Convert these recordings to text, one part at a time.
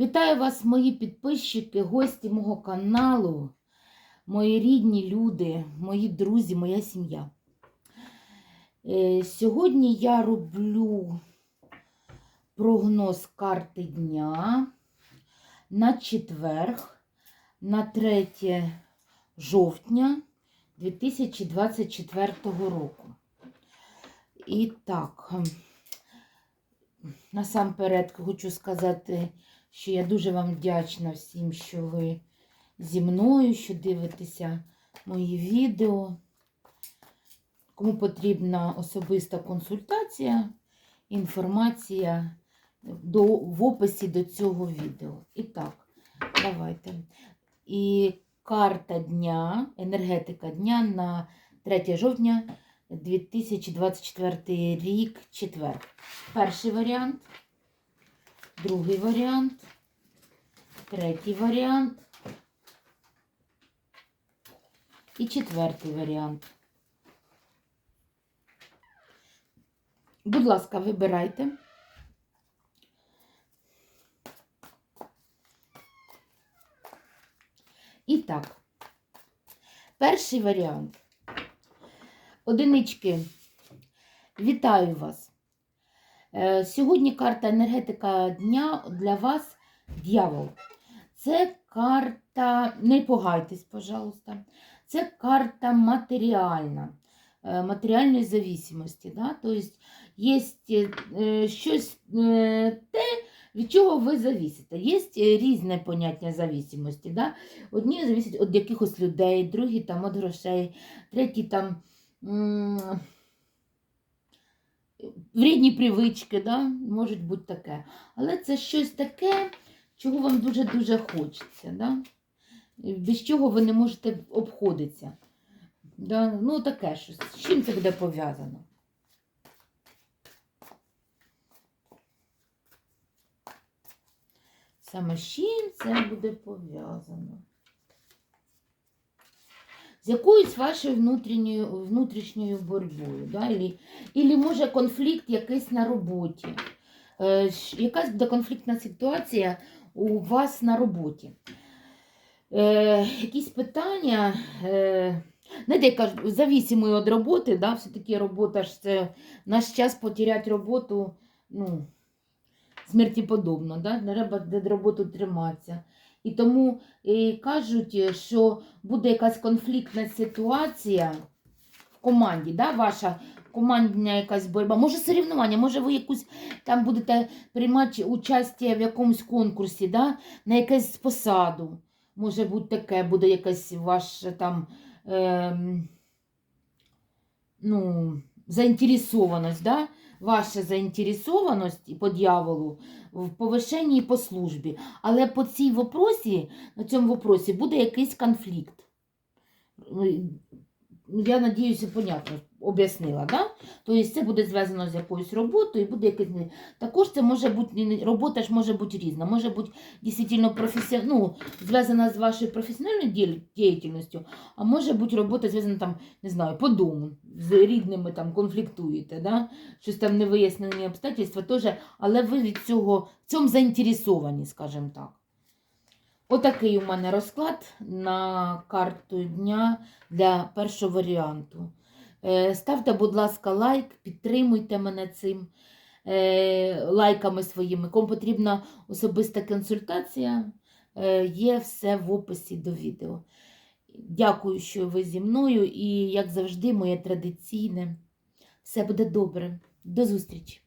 Вітаю вас, мої підписчики, гості мого каналу, мої рідні люди, мої друзі, моя сім'я. Е, Сьогодні я роблю прогноз карти дня на четверг, на 3 жовтня 2024 року. І так, насамперед хочу сказати, що я дуже вам вдячна всім, що ви зі мною, що дивитеся мої відео. Кому потрібна особиста консультація, інформація до, в описі до цього відео. І так, давайте. І карта дня, енергетика дня на 3 жовтня 2024 рік, четвер. Перший варіант, другий варіант, третій варіант і четвертий варіант. Будь ласка, вибирайте. І так, перший варіант. Одинички. Вітаю вас. Е, Сьогодні карта енергетика дня для вас дьявол. Це карта, не пугайтесь, пожалуйста. Це карта матеріальна, е, матеріальної зависимості. Да? Тобто є е, щось те, від чого ви завісите. Є різне поняття зависимості. Да? Одні зависять від якихось людей, другі там від грошей, треті там вредні привички, да? можуть бути таке. Але це щось таке, чого вам дуже-дуже хочеться. Да? Без чого ви не можете обходитися. Да? Ну, таке щось. З чим це буде пов'язано? Саме з чим це буде пов'язано? Якоюсь вашою внутрішньою, внутрішньою боротьбою, да? Ілі, ілі може конфлікт якийсь на роботі. Е, якась буде конфліктна ситуація у вас на роботі. Е, якісь питання, е, знаєте, я кажу, зависимі від роботи, да? все-таки робота ж це наш час потеряти роботу, ну, смерті да? треба до роботи триматися. І тому і кажуть, що буде якась конфліктна ситуація в команді, да? ваша командна якась боротьба, може соревнування, може ви якусь там будете приймати участь в якомусь конкурсі, да? на якусь посаду. Може бути таке, буде якась ваша там ем, ну, заінтересованість, да? Ваша заінтересованість по дьяволу в повишенні і по службі. Але по цій вопросі, на цьому вопросі буде якийсь конфлікт. Ну, Я надіюся, понятно об'яснила, да? Тобто це буде зв'язано з якоюсь роботою, і буде якийсь. Також це може бути робота ж може бути різна, може бути дійсно професіон... ну, зв'язана з вашою професіональною діяльністю, а може бути робота зв'язана там, не знаю, по дому, з рідними там конфліктуєте, да? щось там невияснені обстоятельства теж, але ви від цього в цьому заінтересовані, скажімо так. Отакий у мене розклад на карту дня для першого варіанту. Е, Ставте, будь ласка, лайк, підтримуйте мене цим е, лайками своїми. Кому потрібна особиста консультація, е, є все в описі до відео. Дякую, що ви зі мною, і, як завжди, моє традиційне. Все буде добре. До зустрічі!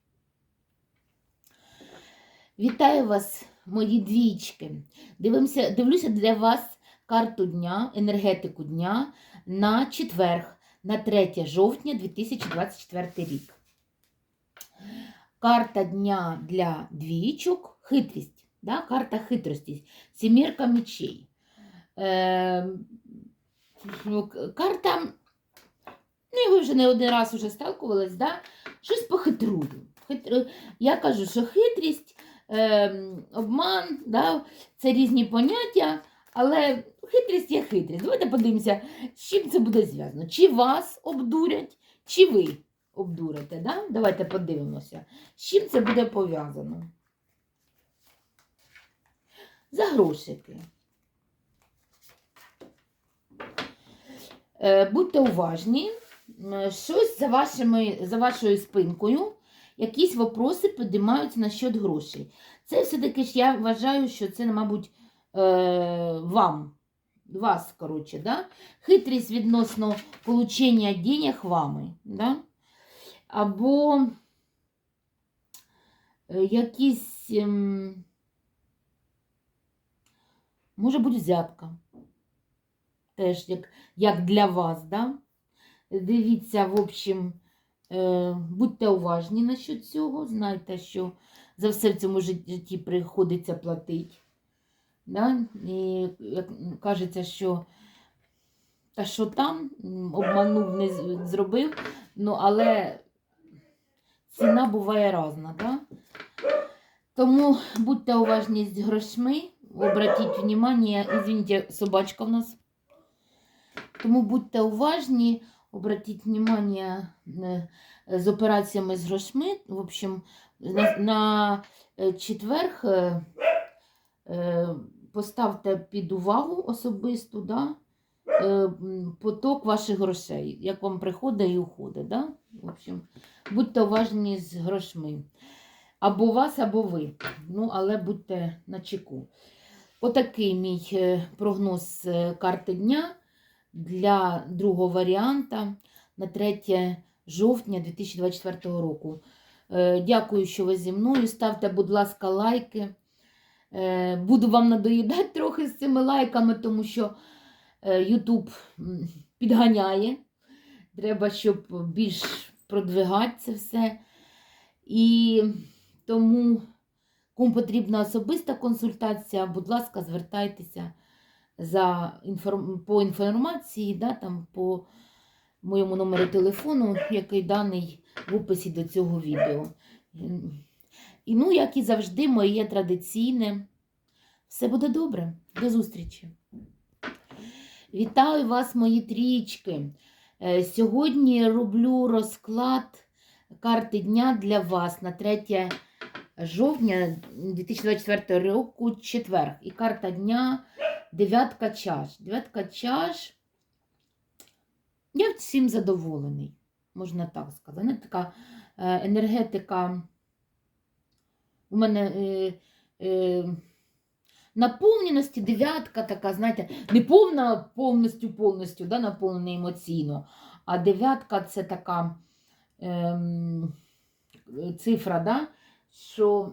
Вітаю вас, мої двічки. Дивимося, дивлюся для вас карту дня, енергетику дня на четверг, на 3 жовтня 2024 рік. Карта дня для двічок хитрість. Да? Карта хитрості. Сімірка мечей. Е, карта, ну, ви вже не один раз вже сталкувались, да? щось похитрую. Хитр... Я кажу, що хитрість, е, обман, да? це різні поняття, але хитрість є хитрість. Давайте подивимося, з чим це буде зв'язано. Чи вас обдурять, чи ви обдурите. Да? Давайте подивимося, з чим це буде пов'язано. за грошики. Е, Будьте уважні, щось за, вашими, за вашою спинкою, якісь вопроси підіймаються насчет грошей. Це все-таки ж я вважаю, що це, мабуть, вам, вас, коротше, да? хитрість відносно получення денег вами. Да? Або е, якісь, ем, може бути, взятка. Теж як, як для вас, да? Дивіться, в общем, е, будьте уважні насчет цього. Знайте, що за все в цьому жит- житті приходиться платити. Да? І кажеться, що та що там обманув, не зробив, ну але ціна буває різна. Да? Тому будьте уважні з грошми, обратіть внимание, извините, собачка в нас. Тому будьте уважні, обратіть внимание е, з операціями з грошми. В общем, на, на е, четверг е, поставте під увагу особисту, да? е, поток ваших грошей, як вам приходить і уходить. Да? В общем, будьте уважні з грошми. Або вас, або ви. Ну, але будьте на чеку. Отакий мій е, прогноз е, карти дня для другого варіанта на 3 жовтня 2024 року. Дякую, що ви зі мною. Ставте, будь ласка, лайки. Е, Буду вам надоїдати трохи з цими лайками, тому що е, м, підганяє. Треба, щоб більш продвигати це все. І тому, кому потрібна особиста консультація, будь ласка, звертайтеся за по інформації, да, там, по моєму номеру телефону, який даний в описі до цього відео. І ну, як і завжди, моє традиційне. Все буде добре. До зустрічі. Вітаю вас, мої трічки. Е, Сьогодні роблю розклад карти дня для вас на 3 жовтня 2024 року, четверг. І карта дня дев'ятка чаш. Дев'ятка чаш. Я всім задоволений, можна так сказати. Вона така е, енергетика. У мене е, е, наповненості дев'ятка така, знаєте, не повна повністю повністю да, наповнена емоційно, а дев'ятка це така ем, цифра, да, що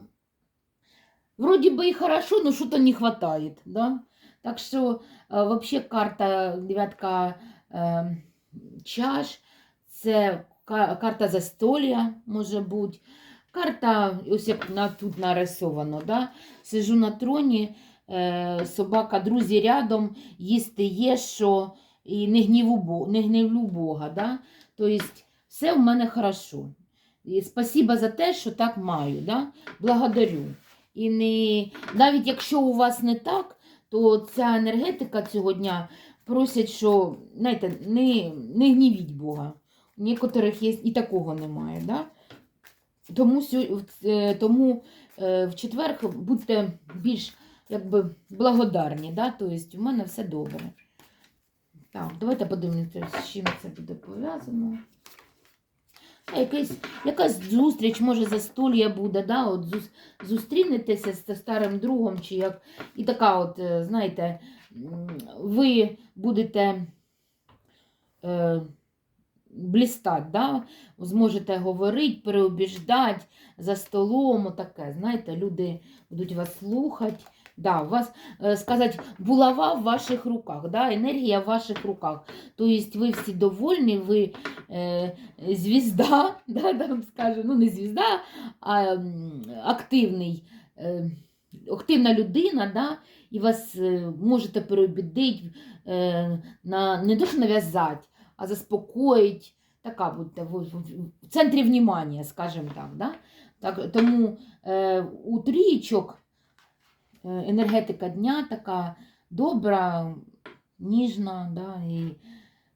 вроді би і хорошо, но що-то не хватает. Да? Так що, е, вообще карта дев'ятка е, чаш, це карта застолля, може бути. Карта, ось як на, тут нарисовано, да? сижу на троні, е, собака, друзі рядом, їсти є, що і не, гніву, не гнівлю Бога. Да? Тобто все в мене хорошо. І спасибо за те, що так маю. Да? Благодарю. І не, навіть якщо у вас не так, то ця енергетика цього дня просять, що знаєте, не, не гнівіть Бога. У некоторих є і такого немає. Да? Тому, е, тому е, в четвер будьте більш якби, благодарні. Да? Тобто в мене все добре. Так, давайте подивимося, з чим це буде пов'язано. Якась, якась зустріч, може, застолья буде, да? от зустрінетеся з старим другом, чи як. І така, от, е, знаєте, ви будете блістати, да? зможете говорити, переобіждати за столом, таке, знаєте, люди будуть вас слухати. Да, у вас, е, сказати, булава в ваших руках, да, енергія в ваших руках. Тобто ви всі довольні, ви е, звізда, да, там скажу, ну не звізда, а активний, е, активна людина, да, і вас е, можете переобідити, е, на, не що нав'язати, а заспокоїти. Така будьте в, центрі внимання, скажімо так. Да? так тому е, у трійчок е, енергетика дня така добра, ніжна, да, і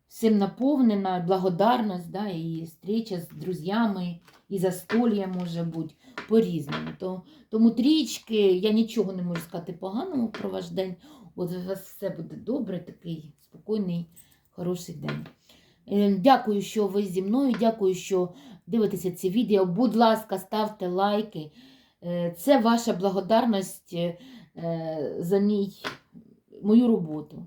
всім наповнена, благодарність, да, і зустріча з друзями, і застолья може бути. по-різному. То, тому трічки, я нічого не можу сказати поганого про ваш день. От у вас все буде добре, такий спокійний, хороший день. Е, Дякую, що ви зі мною. Дякую, що дивитеся ці відео. Будь ласка, ставте лайки. Е, Це ваша благодарність е, за мій, мою роботу.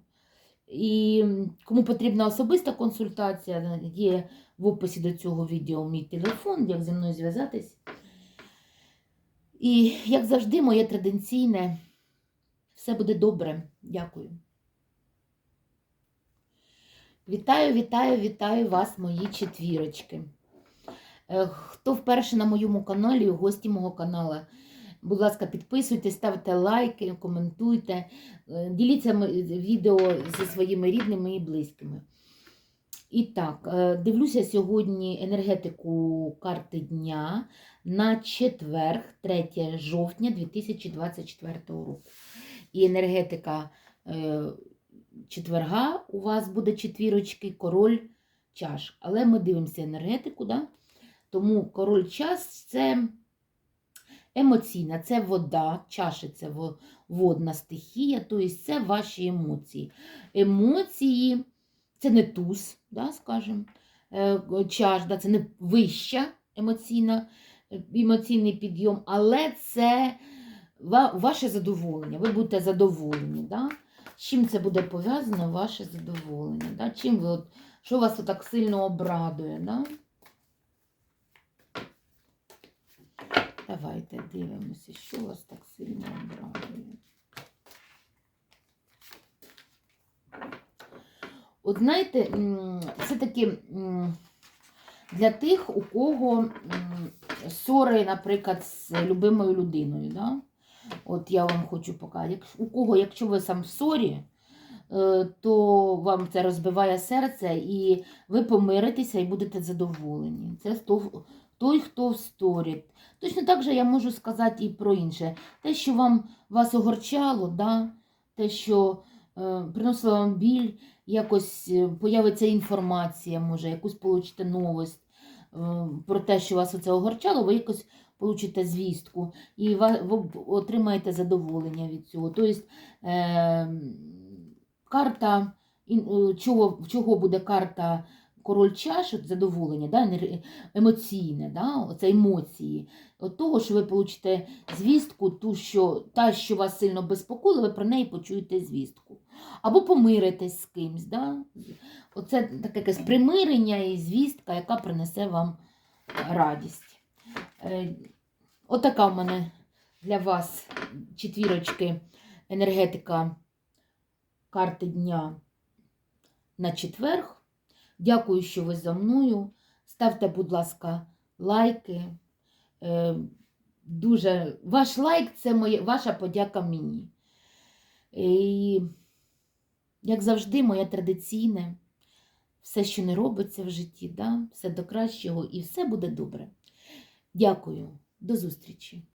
І кому потрібна особиста консультація, є в описі до цього відео мій телефон, як зі мною зв'язатись. І, як завжди, моє традиційне. Все буде добре. Дякую. Вітаю, вітаю, вітаю вас, мої четвірочки. Е, Хто вперше на моєму каналі, гості мого каналу, будь ласка, підписуйтесь, ставте лайки, коментуйте, е, діліться відео зі своїми рідними і близькими. І так, е, дивлюся сьогодні енергетику карти дня на четверг, 3 жовтня 2024 року. І енергетика четверга у вас буде четвірочки, король чаш. Але ми дивимося енергетику, да? тому король час це емоційна, це вода, чаші це водна стихія, тобто це ваші емоції. Емоції це не туз, да, скажімо, е, чаш, да, це не вища емоційна, емоційний підйом, але це ваше задоволення. Ви будете задоволені. Да? Чим це буде пов'язано, ваше задоволення? Да? Чим ви, от, що вас так сильно обрадує? Да? Давайте дивимося, що вас так сильно обрадує. От знаєте, все-таки для тих, у кого ссори, наприклад, з любимою людиною. Да? От я вам хочу показати. У кого, якщо ви сам в ссорі, е, то вам це розбиває серце, і ви помиритеся і будете задоволені. Це то- той, хто в сторі. Точно так же я можу сказати і про інше. Те, що вам вас огорчало, да? те, що е, приносило вам біль, якось е, появиться інформація, може, якусь получите новость е, про те, що вас оце огорчало, ви якось получите звістку і отримаєте задоволення від цього. Тобто е, карта, е, чого, чого буде карта король чаш, от задоволення, да, емоційне, да, оце емоції. От того, що ви получите звістку, ту, що, та, що вас сильно безпокоїла, ви про неї почуєте звістку. Або помиритесь з кимсь. Да? Оце таке якесь примирення і звістка, яка принесе вам радість. Е, Отака в мене для вас четвірочки енергетика карти дня на четверг. Дякую, що ви за мною. Ставте, будь ласка, лайки. Е, Дуже ваш лайк це моє, ваша подяка мені. І, як завжди, моє традиційне, все, що не робиться в житті, да? все до кращого і все буде добре. Дякую, до зустрічі!